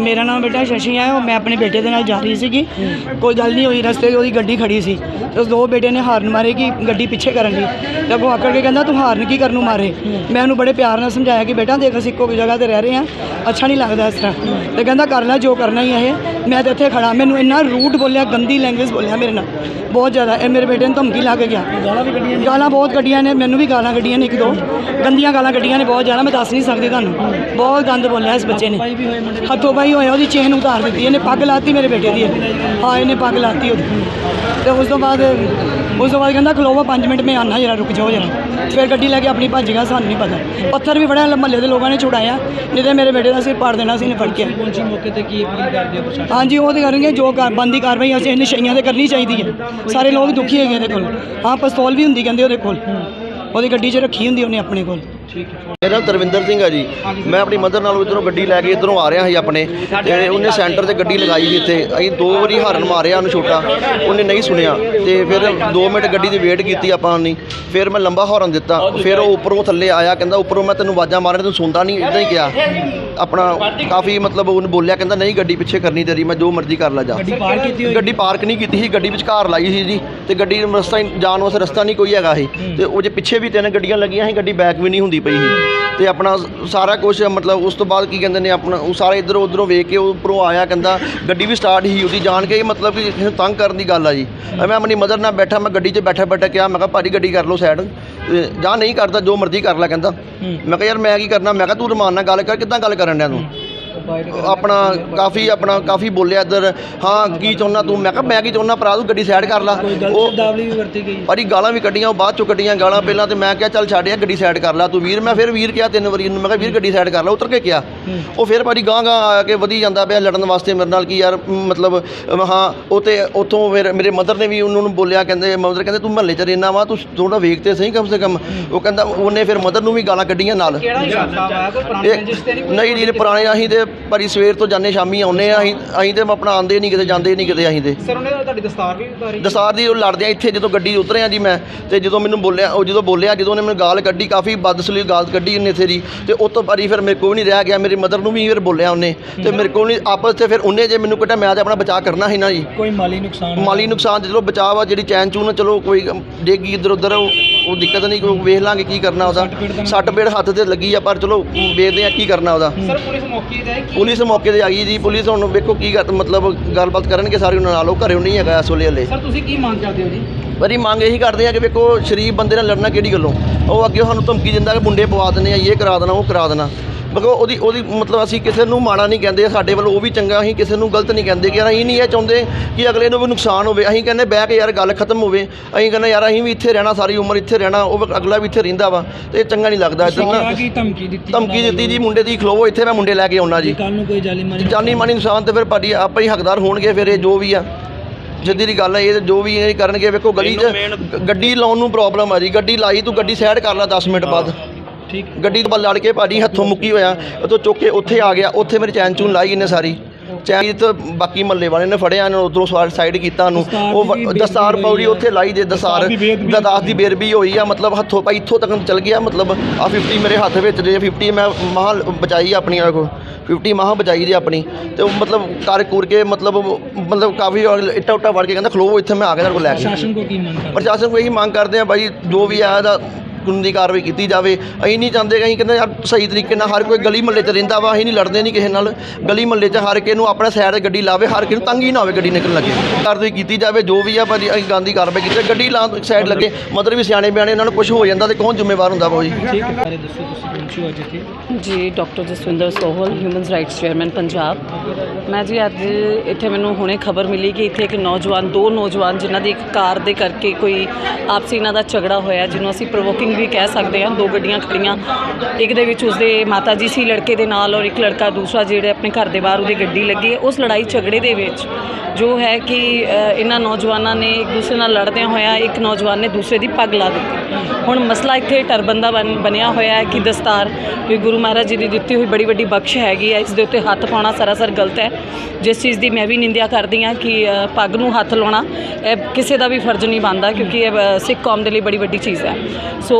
ਮੇਰਾ ਨਾਮ ਬੇਟਾ ਸ਼ਸ਼ੀ ਹੈ ਉਹ ਮੈਂ ਆਪਣੇ ਬੇਟੇ ਦੇ ਨਾਲ ਜਾ ਰਹੀ ਸੀਗੀ। ਕੋਈ ਗੱਲ ਨਹੀਂ ਹੋਈ ਰਸਤੇ 'ਚ ਉਹਦੀ ਗੱਡੀ ਖੜੀ ਸੀ। ਤੇ ਉਸ ਦੋ ਬੇਟੇ ਨੇ ਹਾਰਨ ਮਾਰੇ ਕਿ ਗੱਡੀ ਪਿੱਛੇ ਕਰਨ ਦੀ। ਤੇ ਅੱਗੋਂ ਆਕੜ ਕੇ ਕਹਿੰਦਾ ਤੂੰ ਹਾਰਨ ਕੀ ਕਰਨ ਨੂੰ ਮਾਰੇ? ਮੈਂ ਉਹਨੂੰ ਬੜੇ ਪਿਆਰ ਨਾਲ ਸਮਝਾਇਆ ਕਿ ਬੇਟਾ ਦੇਖ ਅਸੀਂ ਇੱਕੋ ਜਗ੍ਹਾ ਤੇ ਰਹਿ ਰਹੇ ਹਾਂ। ਅੱਛਾ ਨਹੀਂ ਲੱਗਦਾ ਇਸ ਤਰ੍ਹਾਂ। ਤੇ ਕਹਿੰਦਾ ਕਰ ਲੈ ਜੋ ਕਰਨਾ ਹੀ ਹੈ ਇਹ। ਮੈਂ ਤੇ ਇੱਥੇ ਖੜਾ ਮੈਨੂੰ ਇੰਨਾ ਰੂਟ ਬੋਲਿਆ ਗੰਦੀ ਲੈਂਗੁਏਜ ਬੋਲਿਆ ਮੇਰੇ ਨਾਲ। ਬਹੁਤ ਜ਼ਿਆਦਾ। ਇਹ ਮੇਰੇ ਬੇਟੇ ਨੂੰ ਧਮਕੀ ਲਾ ਕੇ ਗਿਆ। ਗਾਲਾਂ ਬਹੁਤ ਕੱਢੀਆਂ ਨੇ। ਮੈਨੂੰ ਵੀ ਗਾਲਾਂ ਕੱਢੀਆਂ ਨੇ ਇੱਕ ਦੋ। ਗੰਦੀਆਂ ਗਾਲਾਂ ਕੱਢੀਆਂ ਨੇ ਬਹੁਤ ਜ਼ਿਆਦਾ। ਮੈਂ ਦੱਸ ਨਹੀਂ ਸਕਦੀ ਤੁਹਾਨੂੰ। ਬਹੁਤ ਗੰਦ ਬੋਲਿਆ ਇਸ ਬੱਚੇ ਨੇ। ਹੱਥੋਂ ਪਾਈ ਹੋਇਆ ਉਹਦੀ ਚੇਨ ਉਤਾਰ ਦਿੱਤੀ ਇਹਨੇ ਪੱਗ ਲਾਤੀ ਮੇਰੇ ਬੇਟੇ ਦੀ। ਹਾਂ ਇਹਨੇ ਪੱਗ ਲਾਤੀ ਉਹਦੀ। ਤੇ ਉਸ ਤੋਂ ਬਾਅਦ ਉਸ ਤੋਂ ਬਾਅਦ ਕਹਿੰਦਾ ਖਲੋਵਾ 5 ਮਿੰਟ ਮੈਂ ਆਨਾ ਜਰਾ ਰੁਕ ਜਾਓ ਜਰਾ। ਫਿਰ ਗੱਡੀ ਲੈ ਕੇ ਆਪਣੀ ਭੱਜ ਗਿਆ ਸਾਨੂੰ ਨਹੀਂ ਪਤਾ। ਪੱਥਰ ਵੀ ਫੜਿਆ ਮਹੱਲੇ ਦੇ ਲੋਕਾਂ ਨੇ ਛੁਡਾਇਆ। ਤੇ ਮੇਰੇ ਬੇਟੇ ਦਾ ਸਿਰ ਪਾੜ ਦੇਣਾ ਸੀ ਇਹਨੇ ਫੜ ਕੇ। ਪਹੁੰਚੀ ਮੌਕੇ ਤੇ ਕੀ ਅਪੀਲ ਕਰਦੇ ਹੋ ਪ੍ਰਸ਼ਾਸਨ? ਹਾਂਜੀ ਉਹ ਤੇ ਕਰਨਗੇ ਜੋ ਬੰਦੀ ਕਾਰਵਾਈ ਅਸੀਂ ਨਸ਼ਈਆਂ ਤੇ ਕਰਨੀ ਚਾਹੀਦੀ ਹੈ। ਸਾਰੇ ਲੋਕ ਦੁਖੀ ਹੈਗੇ ਇਹਦੇ ਕੋਲ। ਹਾਂ ਪਿਸਤੌਲ ਵੀ ਹੁੰਦੀ ਕਹਿੰਦੇ ਉਹਦੇ ਕੋਲ। ਉਹਦੀ ਗੱਡੀ 'ਚ ਰੱਖੀ ਹੁੰਦੀ ਉਹਨੇ ਆਪਣੇ ਕੋਲ। ਠੀਕ ਹੈ ਮੇਰਾ ਨਾਮ ਤਰਵਿੰਦਰ ਸਿੰਘ ਆ ਜੀ। ਮੈਂ ਆਪਣੀ ਮਦਰ ਨਾਲ ਇਧਰੋਂ ਗੱਡੀ ਲੈ ਕੇ ਇਧਰੋਂ ਆ ਰਿਹਾ ਸੀ ਆਪਣੇ। ਤੇ ਉਹਨੇ ਸੈਂਟਰ ਤੇ ਗੱਡੀ ਲਗਾਈ ਸੀ ਇੱਥੇ। ਅਸੀਂ ਦੋ ਵਾਰੀ ਹਾਰਨ ਮਾਰਿਆ ਉਹਨੂੰ ਛੋਟਾ। ਉਹਨੇ ਨਹੀਂ ਸੁਣਿਆ। ਤੇ ਫਿਰ 2 ਮਿੰਟ ਗੱਡੀ ਦੀ ਵੇਟ ਕੀਤੀ ਆਪਾਂ ਨੇ ਫਿਰ ਮੈਂ ਲੰਬਾ ਹਾਰਨ ਦਿੱਤਾ। ਫਿਰ ਉਹ ਉੱਪਰੋਂ ਥੱਲੇ ਆਇਆ ਕਹਿੰਦਾ ਉੱਪਰੋਂ ਮੈਂ ਤੈਨੂੰ ਆਵਾਜ਼ਾਂ ਮਾਰਨ ਤੈਨੂੰ ਸੁਣਦਾ ਨਹੀਂ ਇਦਾਂ ਹੀ ਕਿਹਾ। ਆਪਣਾ ਕਾਫੀ ਮਤਲਬ ਉਹਨੇ ਬੋਲਿਆ ਕਹਿੰਦਾ ਨਹੀਂ ਗੱਡੀ ਪਿੱਛੇ ਕਰਨੀ ਤੇਰੀ ਮੈਂ ਜੋ ਮਰਜ਼ੀ ਕਰ ਲਾ ਜਾ। ਗੱਡੀ ਪਾਰ ਕੀਤੀ ਹੋਈ? ਗੱਡੀ ਪਾਰਕ ਨਹੀਂ ਕੀਤੀ ਸੀ ਗੱਡੀ ਵਿਚਕਾਰ ਲਾਈ ਸੀ ਜੀ। ਤੇ ਗੱਡੀ ਰਸਤਾ ਹੀ- ਜਾਣ ਵਾਸਤੇ ਰਸਤਾ ਨਹੀਂ ਕੋਈ ਹੈਗਾ ਸੀ। ਤੇ ਉਹ ਜੇ ਪਿੱਛੇ ਵੀ ਤਿੰਨ ਗੱਡੀਆਂ ਲੱਗੀਆਂ ਸੀ ਗੱਡੀ ਬੈਕ ਵੀ ਨਹੀਂ ਹੁੰਦੀ ਪਈ ਸੀ। ਤੇ ਆਪਣਾ ਸਾਰਾ ਕੁਝ ਮਤਲਬ ਉਸ ਤੋਂ ਬਾਅਦ ਕੀ ਕਹਿੰਦੇ ਨੇ ਆਪਣਾ ਉਹ ਸਾਰਾ ਇਧਰੋਂ ਉਧਰੋਂ ਵੇਖ ਕੇ ਉਹ ਉੱਪਰੋਂ ਆਇਆ ਕਹਿੰਦਾ ਗੱਡੀ ਵੀ ਸਟਾਰਟ ਹੀ ਉਹਦੀ ਜਾਣ ਕੇ ਮਤਲਬ ਕਿ ਕਿਸੇ ਨੂੰ ਤੰਗ ਕਰਨ ਦੀ ਗੱਲ ਆ ਜੀ। ਮੈਂ ਆਪਣੀ ਮਦਰ ਨਾਲ ਬੈਠਾ ਮੈਂ ਗੱਡੀ 'ਚ ਬੈਠਾ ਬੈਠਾ ਕਿਹਾ ਮੈਂ ਕਿਹਾ ਭਾਜੀ ਗੱਡੀ ਕਰ ਲਓ ਸਾਈਡ ਜਾਂ ਨਹੀਂ ਕਰਦਾ ਜੋ ਮਰਜ਼ੀ ਕਰ ਲੈ ਕਹਿੰਦਾ। ਮੈਂ ਕਿਹਾ ਯਾਰ ਮੈਂ ਕੀ ਕਰਨਾ? ਮੈਂ ਕਿਹਾ ਤੂੰ ਰਮਾਨ ਨਾਲ ਗੱਲ ਕਰ ਕਿੱਦਾਂ ਗੱਲ ਕਰਨ ਡਿਆ ਤੂੰ? ਆਪਣਾ ਕਾਫੀ ਆਪਣਾ ਕਾਫੀ ਬੋਲਿਆ ਇੱਧਰ ਹਾਂ ਕੀ ਚਾਹੁੰਦਾ ਤੂੰ? ਮੈਂ ਕਿਹਾ ਮੈਂ ਕੀ ਚਾਹੁੰਦਾ ਭਰਾ ਤੂੰ ਗੱਡੀ ਸਾਈਡ ਕਰ ਲਾ। ਉਹ ਦਾਵਲੀ ਵੀ ਵਰਤੀ ਗਈ। ਭਾਜੀ ਗਾਲਾਂ ਵੀ ਕੱਢੀਆਂ ਉਹ ਬਾਅਦ ਚੋਂ ਕੱਢੀਆਂ ਗਾਲਾਂ ਪਹਿਲਾਂ ਤੇ ਮੈਂ ਕਿਹਾ ਚੱਲ ਛੱਡ ਯਾਰ ਗੱਡੀ ਸਾਈਡ ਕਰ ਲਾ ਤੂੰ ਵੀਰ। ਮੈਂ ਫਿਰ ਵੀਰ ਕਿਹਾ ਤਿੰਨ ਵਾਰੀ ਇਹਨੂੰ ਮੈਂ ਕਿਹਾ ਵੀਰ ਗੱਡੀ ਸਾਈਡ ਕਰ ਲਾ ਉਤਰ ਕੇ ਕਿਹਾ। ਉਹ ਫਿਰ ਭਾਜੀ ਗਾਂ ਗਾਂ ਆ ਕੇ ਵਧੀ ਜਾਂਦਾ ਪਿਆ ਲੜਨ ਵਾਸਤੇ ਮੇਰੇ ਨਾਲ ਕੀ ਯਾਰ ਮਤਲਬ ਹਾਂ ਉਹ ਤੇ ਉੱਥੋਂ ਫਿਰ ਮੇਰੇ ਮਦਰ ਨੇ ਵੀ ਉਹਨਾਂ ਨੂੰ ਬੋਲਿਆ ਕਹਿੰਦੇ ਮਦਰ ਕਹਿੰਦੇ ਤੂੰ ਮਹੱਲੇ 'ਚ ਰਹਿਣਾ ਵਾ ਤੂੰ ਥੋੜਾ ਵੇਖ ਤੇ ਸਹੀ ਕਮ ਸੇ ਕਮ। ਉਹ ਕਹਿੰਦਾ ਉਹਨੇ ਫਿਰ ਮਦਰ ਨੂੰ ਵੀ ਗਾਲਾਂ ਕੱਢੀਆਂ ਨਾਲ। ਨਹੀਂ ਜੀ ਪੁਰਾਣੇ ਅਸੀਂ ਤੇ ਭਾਜੀ ਸਵੇਰ ਤੋਂ ਜਾਂਦੇ ਸ਼ਾਮੀ ਆਉਂਦੇ ਆ ਅਸੀਂ ਅਸੀਂ ਤੇ ਆਪਣਾ ਆਉਂਦੇ ਨਹੀਂ ਕਿਤੇ ਜਾਂਦੇ ਨਹੀਂ ਕਿਤੇ ਅਸੀਂ ਤੇ। ਸਰ ਉਹਨੇ ਤਾਂ ਤੁਹਾਡੀ ਦਸਤਾਰ ਵੀ ਉਤਾਰੀ ਦਸਾਰ ਦੀ ਉਹ ਲੜਦੇ ਆ ਇੱਥੇ ਜਦੋਂ ਗੱਡੀ ਉਤਰਿਆ ਜੀ ਮੈਂ ਤੇ ਜਦੋਂ ਮੈਨੂੰ ਬੋਲਿਆ ਉਹ ਜਦੋਂ ਬੋਲਿਆ ਜਦੋਂ ਉਹਨੇ ਮੈਨੂੰ ਗਾਲ ਕੱਢੀ ਕਾਫੀ ਬਦਸਲੀ ਗਾਲ ਕੱਢੀ ਉਹਨੇ ਇੱਥੇ ਦੀ ਤੇ ਉਹ ਤੋਂ ਬਾਰੀ ਫਿਰ ਮੇਰੇ ਕੋਲ ਵੀ ਨਹੀਂ ਰਹਿ ਗਿਆ ਮੇਰੀ ਮਦਰ ਨੂੰ ਵੀ ਫਿਰ ਬੋਲਿਆ ਉਹਨੇ ਤੇ ਮੇਰੇ ਕੋਲ ਨਹੀਂ ਆਪਸ 'ਚ ਫਿਰ ਉਹਨੇ ਜੇ ਮੈਨੂੰ ਕੱਟਿਆ ਮੈਂ ਤੇ ਆਪਣਾ ਬਚਾਅ ਕਰਨਾ ਸੀ ਨਾ ਜੀ। ਕੋਈ ਮਾਲੀ ਨੁਕਸਾਨ ਮਾਲੀ ਨੁਕਸਾਨ ਤੇ ਚਲੋ ਬਚਾਅ ਜਿਹੜੀ ਚੈਨ ਚੂਨ ਆ, ਚਲੋ ਕੋਈ ਡੇਗੀ ਇੱਧਰ ਉੱਧਰ ਉਹ ਉਹ ਦਿੱਕਤ ਨਹੀਂ ਕੋਈ ਵੇਖ ਲਾਂਗੇ ਕੀ ਕਰਨਾ ਉਹਦਾ। ਸੱਟ ਪੇੜ ਹੱਥ ਤੇ ਲੱਗੀ ਆ ਪਰ ਚਲੋ ਵੇਖਦੇ ਆ ਕੀ ਕਰਨਾ ਉਹਦਾ। ਸਰ ਪੁਲਿਸ ਮੌਕੇ ਤੇ ਆਈ ਪੁਲਿਸ ਮੌਕੇ ਤੇ ਆ ਗਈ ਜੀ। ਪੁਲਿਸ ਹੁਣ ਵੇਖੋ ਕੀ ਕਰ ਮਤਲਬ ਗੱਲਬਾਤ ਕਰਨਗੇ ਸਾਰੇ ਉਹਨਾਂ ਨਾਲ। ਉਹ ਘਰੇ ਨਹੀਂ ਹੈਗਾ ਇਸ ਵੇਲੇ ਹਲੇ। ਸਰ ਤੁਸੀਂ ਕੀ ਮੰਗ ਕਰਦੇ ਹੋ ਜੀ? ਬੜੀ ਮੰਗ ਇਹੀ ਕਰਦੇ ਆ ਕਿ ਵੇਖੋ ਸ਼ਰੀਫ ਬੰਦੇ ਨਾਲ ਲੜਨਾ ਕਿਹੜੀ ਗੱਲੋਂ। ਉਹ ਅੱਗੇ ਸਾਨੂੰ ਧਮਕੀ ਦਿੰਦਾ ਕਿ ਮੁੰਡੇ ਪਵਾ ਦਿੰਦੇ ਆ ਇਹ ਕਰਾ ਦੇਣਾ ਉਹ ਕਰਾ ਦੇਣਾ। ਮਤਲਬ ਉਹਦੀ ਉਹਦੀ ਮਤਲਬ ਅਸੀਂ ਕਿਸੇ ਨੂੰ ਮਾੜਾ ਨਹੀਂ ਕਹਿੰਦੇ ਸਾਡੇ ਵੱਲੋਂ ਉਹ ਵੀ ਚੰਗਾ ਅਸੀਂ ਕਿਸੇ ਨੂੰ ਗਲਤ ਨਹੀਂ ਕਹਿੰਦੇ ਕਿ ਯਾਰ ਅਸੀਂ ਨਹੀਂ ਇਹ ਚਾਹੁੰਦੇ ਕਿ ਅਗਲੇ ਨੂੰ ਵੀ ਨੁਕਸਾਨ ਹੋਵੇ। ਅਸੀਂ ਕਹਿੰਦੇ ਬਹਿ ਕੇ ਯਾਰ ਗੱਲ ਖਤਮ ਹੋਵੇ। ਅਸੀਂ ਕਹਿੰਦੇ ਯਾਰ ਅਸੀਂ ਵੀ ਇੱਥੇ ਰਹਿਣਾ ਸਾਰੀ ਉਮਰ ਇੱਥੇ ਰਹਿਣਾ ਉਹ ਅਗਲਾ ਵੀ ਇੱਥੇ ਰਹਿੰਦਾ ਵਾ ਤੇ ਇਹ ਚੰਗਾ ਨਹੀਂ ਲੱਗਦਾ। ਇੱਦਾਂ ਨਾ ਕੀ ਧਮਕੀ ਦਿੱਤੀ ਧਮਕੀ ਦਿੱਤੀ ਜੀ ਮੁੰਡੇ ਦੀ ਖਲੋਵੋ ਇੱਥੇ ਮੈਂ ਮੁੰਡੇ ਲੈ ਕੇ ਆਉਣਾ ਜੀ। ਕੱਲ ਨੂੰ ਕੋਈ ਜਾਲੀ ਮਾਰੀ ਜਾਨੀ ਮਾਨੀ ਨੁਕਸਾਨ ਤੇ ਫਿਰ ਭਾਜੀ ਆਪਾਂ ਹੀ ਹੱਕਦਾਰ ਹੋਣਗੇ ਫਿਰ ਇਹ ਜੋ ਵੀ ਆ। ਜਿੱਦੀ ਦੀ ਗੱਲ ਹੈ ਇਹ ਜੋ ਵੀ ਇਹ ਕਰਨਗੇ ਵੇਖੋ ਗਲੀ 'ਚ ਗ- ਗੱਡੀ ਲਾਉਣ ਨੂੰ ਪ੍ਰੋਬਲਮ ਆ ਜੀ। ਗੱਡੀ ਲਾਈ ਤੂੰ ਗੱਡੀ ਸਾਈਡ ਕਰ ਲੈ 10 ਮਿੰਟ ਬਾਅਦ। ਠੀਕ। ਗੱਡੀ ਤੋਂ ਲੜ ਕੇ ਭਾਜੀ ਹੱਥੋਂ ਮੁੱਕੀ ਹੋਇਆ ਉਹ ਤੋਂ ਚੁੱਕ ਕੇ ਉੱਥੇ ਆ ਗਿਆ ਉੱਥੇ ਮੇਰੀ ਚੈਨ ਚੂਨ ਲਾਈ ਇਹਨੇ ਸਾਰੀ। ਚੈਨ ਤੇ ਬਾਕੀ ਮੱਲੇ ਵਾਲੇ ਨੇ ਫੜਿਆ ਇਹਨੂੰ ਉਧਰੋਂ ਸਾਈਡ ਕੀਤਾ ਦਸਤਾਰ ਉਹ ਦੀ ਦਸਤਾਰ ਪੌੜੀ। ਉੱਥੇ ਲਾਈ ਜੇ ਦਸਾਰ ਦਦਾਸ ਦੀ ਬੇਰਬੀ ਹੋਈ ਆ ਮਤਲਬ ਹੱਥੋਂ ਪਾਈ ਇੱਥੋਂ ਤੱਕ ਚਲ ਗਿਆ ਮਤਲਬ ਆ 50 ਮੇਰੇ ਹੱਥ ਵਿੱਚ ਜੇ 50 ਮੈਂ ਮਹਾਂ ਬਚਾਈ ਆਪਣੀ ਆ ਕੋ 50 ਮਹਾਂ ਬਚਾਈ ਦੀ ਆਪਣੀ। ਤੇ ਉਹ ਮਤਲਬ ਕਰ ਕੁਰ ਕੇ ਮਤਲਬ ਮਤਲਬ ਕਾਫੀ ਇੱਟਾ ਉੱਟਾ ਵੜ ਕੇ ਕਹਿੰਦਾ ਖਲੋਵੋ ਇੱਥੇ ਮੈਂ ਆ ਗਿਆ ਤੁਹਾਡੇ ਕੋਲ ਲੈ ਕੇ। ਪ੍ਰਸ਼ਾਸਨ ਕੋ ਕੀ ਮੰਗ ਕਰਦੇ? ਪ੍ਰਸ਼ਾਸਨ ਕੋਲ ਇਹੀ ਮੰਗ ਕਰਦੇ ਆ ਭਾਈ ਜੋ ਵੀ ਆ ਇਹਦਾ ਕਾਨੂੰਨੀ ਕਾਰਵਾਈ ਕੀਤੀ ਜਾਵੇ। ਅਸੀਂ ਨਹੀਂ ਚਾਹੁੰਦੇ ਕਿ ਅਸੀਂ ਕਹਿੰਦੇ ਯਾਰ ਸਹੀ ਤਰੀਕੇ ਨਾਲ ਹਰ ਕੋਈ ਗਲੀ ਮਹੱਲੇ 'ਚ ਰਹਿੰਦਾ ਵਾ ਅਸੀਂ ਨਹੀਂ ਲੜਦੇ ਨਹੀਂ ਕਿਸੇ ਨਾਲ। ਗਲੀ ਮਹੱਲੇ 'ਚ ਹਰ ਕਿਸੇ ਨੂੰ ਆਪਣਾ ਸਾਈਡ ਤੇ ਗੱਡੀ ਲਾਵੇ ਹਰ ਕਿਸੇ ਨੂੰ ਤੰਗੀ ਨਾ ਹੋਵੇ ਗੱਡੀ ਨਿਕਲਣ ਲੱਗੇ। ਕਾਰਵਾਈ ਕੀਤੀ ਜਾਵੇ ਜੋ ਵੀ ਆ ਭਾਜੀ ਅਸੀਂ ਗਾਂਧੀ ਕਾਰਵਾਈ ਕੀਤੀ ਗੱਡੀ ਲਾ ਸਾਈਡ ਲੱਗੇ ਮਤਲਬ ਵੀ ਸਿਆਣੇ ਬਿਆਣੇ ਇਹਨਾਂ ਨੂੰ ਕੁਝ ਹੋ ਜਾਂਦਾ ਤੇ ਕੌਣ ਜ਼ਿੰਮੇਵਾਰ ਹੁੰਦਾ ਵਾ ਜੀ? ਠੀਕ ਹੈ। ਬਾਰੇ ਦੱਸੋ ਤੁਸੀਂ ਪਹੁੰਚੋ ਅੱਜ ਇੱਥੇ। ਜੀ doctor Jaswinder Sohal human rights chairman Punjab. ਮੈਂ ਜੀ ਅੱਜ ਇੱਥੇ ਮੈਨੂੰ ਹੁਣੇ ਖਬਰ ਮਿਲੀ ਕਿ ਇੱਥੇ ਇੱਕ ਨੌਜਵਾਨ ਦੋ ਨੌਜਵਾਨ ਜਿਨ੍ਹਾਂ ਦੀ ਇੱਕ ਕਾਰ ਦੇ ਕਰਕੇ ਕੋਈ ਆਪਸੀ ਇਹਨਾਂ ਦਾ ਝਗੜਾ ਹੋਇਆ ਜਿਹਨੂੰ ਅਸੀਂ ਪ੍ਰੋਵੋਕਿੰਗ ਵੀ ਕਹਿ ਸਕਦੇ ਹਾਂ, ਦੋ ਗੱਡੀਆਂ ਖੜੀਆਂ। ਇੱਕ ਦੇ ਵਿੱਚ ਉਸਦੇ ਮਾਤਾ ਜੀ ਸੀ ਲੜਕੇ ਦੇ ਨਾਲ ਔਰ ਇੱਕ ਲੜਕਾ ਦੂਸਰਾ ਜਿਹੜੇ ਆਪਣੇ ਘਰ ਦੇ ਬਾਹਰ ਉਹਦੀ ਗੱਡੀ ਲੱਗੀ ਹੈ। ਉਸ ਲੜਾਈ ਝਗੜੇ ਦੇ ਵਿੱਚ ਜੋ ਹੈ ਕਿ ਇਹਨਾਂ ਨੌਜਵਾਨਾਂ ਨੇ ਇੱਕ ਦੂਸਰੇ ਨਾਲ ਲੜਦਿਆਂ ਹੋਇਆ ਇੱਕ ਨੌਜਵਾਨ ਨੇ ਦੂਸਰੇ ਦੀ ਪੱਗ ਲਾ ਦਿੱਤੀ। ਹੁਣ ਮਸਲਾ ਇੱਥੇ ਟਰਬੰਦਾ ਬਣ, ਬਣਿਆ ਹੋਇਆ ਹੈ ਕਿ ਦਸਤਾਰ ਵੀ ਗੁਰੂ ਮਹਾਰਾਜ ਜੀ ਦੀ ਦਿੱਤੀ ਹੋਈ ਬੜੀ ਵੱਡੀ ਬਖਸ਼ ਹੈਗੀ ਹੈ। ਇਸ ਦੇ ਉੱਤੇ ਹੱਥ ਪਾਉਣਾ ਸਰਾਸਰ ਗਲਤ ਹੈ। ਜਿਸ ਚੀਜ਼ ਦੀ ਮੈਂ ਵੀ ਨਿੰਦਿਆ ਕਰਦੀ ਹਾਂ ਕਿ ਪੱਗ ਨੂੰ ਹੱਥ ਲਾਉਣਾ, ਇਹ ਕਿਸੇ ਦਾ ਵੀ ਫਰਜ਼ ਨਹੀਂ ਬਣਦਾ ਕਿਉਂਕਿ ਇਹ ਸਿੱਖ ਕੌਮ ਦੇ ਲਈ ਬੜੀ ਵੱਡੀ ਚੀਜ਼ ਹੈ। ਸੋ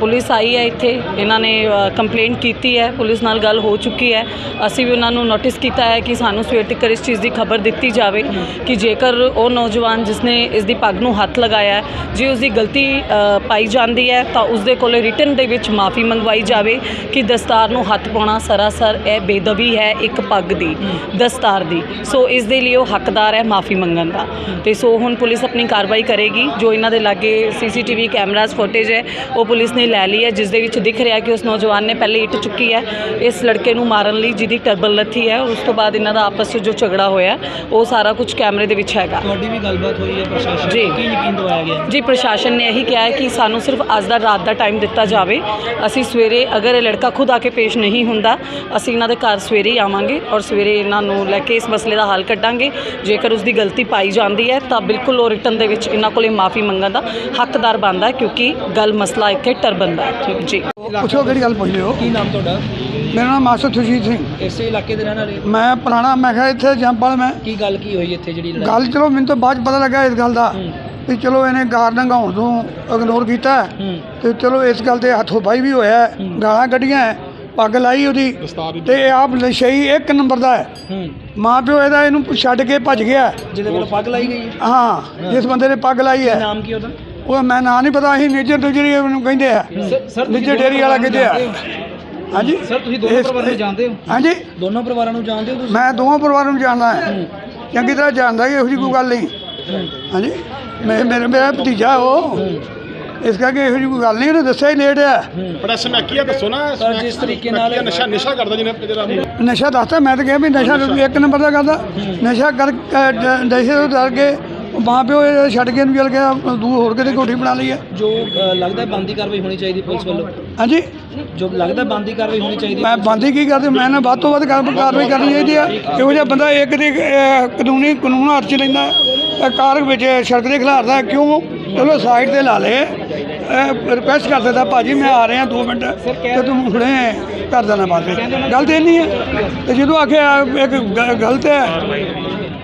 ਪੁਲਿਸ ਆਈ ਹੈ ਇੱਥੇ। ਇਹਨਾਂ ਨੇ ਕੰਪਲੇਂਟ ਕੀਤੀ ਹੈ। ਪੁਲਿਸ ਨਾਲ ਗੱਲ ਹੋ ਚੁੱਕੀ ਹੈ। ਅਸੀਂ ਵੀ ਉਹਨਾਂ ਨੂੰ ਨੋਟਿਸ ਕੀਤਾ ਹੈ ਕਿ ਸਾਨੂੰ ਸਵੇਰ ਤੱਕ ਇਸ ਚੀਜ਼ ਦੀ ਖਬਰ ਦਿੱਤੀ ਜਾਵੇ ਕਿ ਜੇਕਰ ਉਹ ਨੌਜਵਾਨ ਜਿਸਨੇ ਇਸ ਦੀ ਪੱਗ ਨੂੰ ਹੱਥ ਲਗਾਇਆ ਜੇ ਉਸ ਦੀ ਗਲਤੀ ਪਾਈ ਜਾਂਦੀ ਹੈ, ਤਾਂ ਉਸ ਦੇ ਕੋਲੇ ਰਿਟਨ ਦੇ ਵਿੱਚ ਮਾਫੀ ਮੰਗਵਾਈ ਜਾਵੇ ਕਿ ਦਸਤਾਰ ਨੂੰ ਹੱਥ ਪਾਉਣਾ ਸਰਾਸਰ ਇਹ ਬੇਦਬੀ ਹੈ ਇੱਕ ਪੱਗ ਦੀ, ਦਸਤਾਰ ਦੀ। ਸੋ ਇਸ ਦੇ ਲਈ ਉਹ ਹੱਕਦਾਰ ਹੈ ਮਾਫੀ ਮੰਗਣ ਦਾ। ਤੇ ਸੋ ਹੁਣ ਪੁਲਿਸ ਆਪਣੀ ਕਾਰਵਾਈ ਕਰੇਗੀ। ਜੋ ਇਹਨਾਂ ਦੇ ਲਾਗੇ ਸੀਸੀਟੀਵੀ ਕੈਮਰਾਸ ਫੁਟੇਜ ਹੈ, ਉਹ ਪੁਲਿਸ ਨੇ ਲੈ ਲਈ ਹੈ ਜਿਸ ਦੇ ਵਿੱਚ ਦਿਖ ਰਿਹਾ ਕਿ ਉਸ ਨੌਜਵਾਨ ਨੇ ਪਹਿਲੇ ਇੱਟ ਚੁੱਕੀ ਹੈ ਇਸ ਲੜਕੇ ਨੂੰ ਮਾਰਨ ਲਈ ਜਿਹਦੀ ਟਰਬਲ ਲੱਥੀ ਹੈ ਉਸ ਤੋਂ ਬਾਅਦ ਇਹਨਾਂ ਦਾ ਆਪਸ ਵਿੱਚ ਜੋ ਝਗੜਾ ਹੋਇਆ ਉਹ ਸਾਰਾ ਕੁਝ ਕੈਮਰੇ ਦੇ ਵਿੱਚ ਹੈਗਾ। ਤੁਹਾਡੀ ਵੀ ਗੱਲਬਾਤ ਹੋਈ ਹੈ ਪ੍ਰਸ਼ਾਸਨ ਜੀ। ਕੀ ਯਕੀਨ ਦਿਵਾਇਆ ਗਿਆ? ਜੀ ਪ੍ਰਸ਼ਾਸਨ ਨੇ ਇਹੀ ਕਿਹਾ ਹੈ ਕਿ ਸਾਨੂੰ ਸਿਰਫ ਅੱਜ ਦਾ ਰਾਤ ਦਾ ਟਾਈਮ ਦਿੱਤਾ ਜਾਵੇ। ਅਸੀਂ ਸਵੇਰੇ ਅਗਰ ਇਹ ਲੜਕਾ ਖੁਦ ਆ ਕੇ ਪੇਸ਼ ਨਹੀਂ ਹੁੰਦਾ ਅਸੀਂ ਇਹਨਾਂ ਦੇ ਘਰ ਸਵੇਰੇ ਹੀ ਆਵਾਂਗੇ ਔਰ ਸਵੇਰੇ ਇਹਨਾਂ ਨੂੰ ਲੈ ਕੇ ਇਸ ਮਸਲੇ ਦਾ ਹੱਲ ਕੱਢਾਂਗੇ। ਜੇਕਰ ਉਸ ਦੀ ਗਲਤੀ ਪਾਈ ਜਾਂਦੀ ਹੈ ਤਾਂ ਬਿਲਕੁਲ ਉਹ ਰਿਟਰਨ ਦੇ ਵਿੱਚ ਇਹਨਾਂ ਕੋਲੇ ਮਾਫੀ ਮੰਗਣ ਦਾ ਹੱਕਦਾਰ ਬਣਦਾ ਕਿਉਂਕਿ ਗੱਲ ਮਸਲਾ ਇੱਥੇ ਟਰਬਨ ਦਾ ਹੈ ਜੀ। ਪੁੱਛੋ ਕਿਹੜੀ ਗੱਲ ਪੁੱਛ ਲਿਓ। ਕੀ ਨਾਮ ਤੁਹਾਡਾ? ਮੇਰਾ ਨਾਮ ਮਾਸਟਰ ਸੁਸ਼ੀਤ ਸਿੰਘ। ਇਸੇ ਇਲਾਕੇ ਦੇ ਰਹਿਣ ਵਾਲੇ ਮੈਂ ਪੁਰਾਣਾ ਮੈਂ ਕਿਹਾ ਇੱਥੇ ਜੰਪਲ ਮੈਂ। ਕੀ ਗੱਲ ਕੀ ਹੋਈ ਇੱਥੇ ਜਿਹੜੀ ਲੜਾਈ? ਗੱਲ ਚਲੋ ਮੈਨੂੰ ਤਾਂ ਬਾਅਦ 'ਚ ਪਤਾ ਲੱਗਾ ਇਸ ਗੱਲ ਦਾ। ਹੂੰ। ਵੀ ਚਲੋ ਇਹਨੇ ਗਾਰ ਨੰਗਾਉਣ ਤੋਂ ਇਗਨੋਰ ਕੀਤਾ। ਹੈ। ਹੂੰ ਤੇ ਚਲੋ ਇਸ ਗੱਲ ਤੇ ਹੱਥੋਂ ਪਾਈ ਵੀ ਹੋਇਆ। ਹੈ, ਹੂੰ। ਗਾਲਾਂ ਕੱਢੀਆਂ ਹੈ, ਪੱਗ ਲਾਈ ਉਹਦੀ। ਤੇ ਇਹ ਆਪ ਨਸ਼ਈ ਇੱਕ ਨੰਬਰ ਦਾ ਹੈ। ਹੂੰ। ਮਾਂ ਪਿਓ ਇਹਦਾ ਇਹਨੂੰ ਛੱਡ ਕੇ ਭੱਜ ਗਿਆ। ਜਿਹਦੇ ਵੱਲੋਂ ਪੱਗ ਲਾਈ ਗਈ ਹੈ? ਹਾਂ ਜਿਸ ਬੰਦੇ ਨੇ ਪੱਗ ਲਾਈ ਹੈ। ਨਾਮ ਕੀ ਉਹਦਾ? ਉਹ ਮੈਂ ਨਾਂ ਨਹੀਂ ਪਤਾ ਅਸੀਂ ਨਿੱਜਰ ਦੁਜਰੀ ਉਹਨੂੰ ਕਹਿੰਦੇ ਆ। ਸਰ ਨਿੱਜਰ ਡੇਰੀ ਵਾਲਾ ਕਹਿੰਦੇ ਆ। ਹਾਂਜੀ? ਸਰ ਤੁਸੀਂ ਦੋਨੋਂ ਪਰਿਵਾਰਾਂ ਨੂੰ ਜਾਣਦੇ ਹੋ? ਹਾਂਜੀ? ਦੋਨੋਂ ਪਰਿਵਾਰਾਂ ਨੂੰ ਜਾਣਦੇ ਹੋ ਤੁਸੀਂ? ਮੈਂ ਦੋਵਾਂ ਪਰਿਵਾਰਾਂ ਨੂੰ ਜਾਣਦਾ ਹਾਂ। ਚੰਗੀ ਤਰ੍ਹਾਂ ਜਾਣਦਾ ਇਹੋ ਜਿਹੀ ਕੋਈ ਗੱਲ ਨਹੀਂ। ਹਾਂਜੀ? ਮੈਂ ਮੇਰਾ ਮੇਰਾ ਭਤੀਜਾ ਉਹ। ਇਸ ਕਰਕੇ ਇਹੋ ਜਿਹੀ ਕੋਈ ਗੱਲ ਨਹੀਂ ਉਹਨੇ ਦੱਸਿਆ ਹੀ ਲੇਟ ਆ। ਬੜਾ ਸਮੈਕੀਆ ਦੱਸੋ ਨਾ ਸਰ ਜਿਸ ਤਰੀਕੇ ਨਾਲ ਨਸ਼ਾ ਨਸ਼ਾ ਕਰਦਾ ਜਿਹਨੇ ਨਸ਼ਾ ਦੱਸਦਾ ਮੈਂ ਤਾਂ ਕਿਹਾ ਵੀ ਨਸ਼ਾ ਇੱਕ ਨੰਬਰ ਦਾ ਕਰਦਾ। ਨਸ਼ਾ ਕਰ ਨਸ਼ੇ ਤੋਂ ਡਰ ਕੇ ਮਾਂ ਪਿਓ ਇਹ ਛੱਡ ਕੇ ਇਹਨੂੰ ਚਲ ਗਿਆ ਦੂਰ ਹੋਰ ਕਿਤੇ ਕੋਠੀ ਬਣਾ ਲਈ ਹੈ। ਜੋ ਅ, ਲੱਗਦਾ ਬੰਦੀ ਕਾਰਵਾਈ ਹੋਣੀ ਚਾਹੀਦੀ ਪੁਲਿਸ ਵੱਲੋਂ। ਹਾਂਜੀ? ਜੋ ਲੱਗਦਾ ਬੰਦੀ ਕਾਰਵਾਈ ਹੋਣੀ ਚਾਹੀਦੀ ਮੈਂ ਬੰਦੀ ਕੀ ਕਰਦੇ ਮੈਂ ਨਾ ਵੱਧ ਤੋਂ ਵੱਧ ਕਾਰ- ਕਾਰਵਾਈ ਕਰਨੀ ਚਾਹੀਦੀ ਆ ਇਹੋ ਜਿਹਾ ਬੰਦਾ ਇੱਕ ਦੀ ਅਹ, ਕਾਨੂੰਨੀ ਕਾਨੂੰਨ ਹੱਥ 'ਚ ਲੈਂਦਾ ਹੈ, ਕਾਰ ਵਿੱਚ ਸੜਕ ਦੇ ਖਿਲਾਰਦਾ ਕਿਉਂ? ਚਲੋ ਸਾਈਡ ਤੇ ਲਾ ਲੇ। ਰਿਕੁਐਸਟ ਕਰ ਦਿੰਦਾ ਭਾਜੀ ਮੈਂ ਆ ਰਿਹਾ 2 ਮਿੰਟ। ਤੇ ਤੂੰ ਹੁਣੇ ਕਰ ਦੇਣਾ ਬਾਅਦ ਵਿੱਚ ਗੱਲ ਤੇ ਨਹੀਂ ਹੈ। ਤੇ ਜਦੋਂ ਆਖਿਆ ਇੱਕ ਗ- ਗਲਤ ਹੈ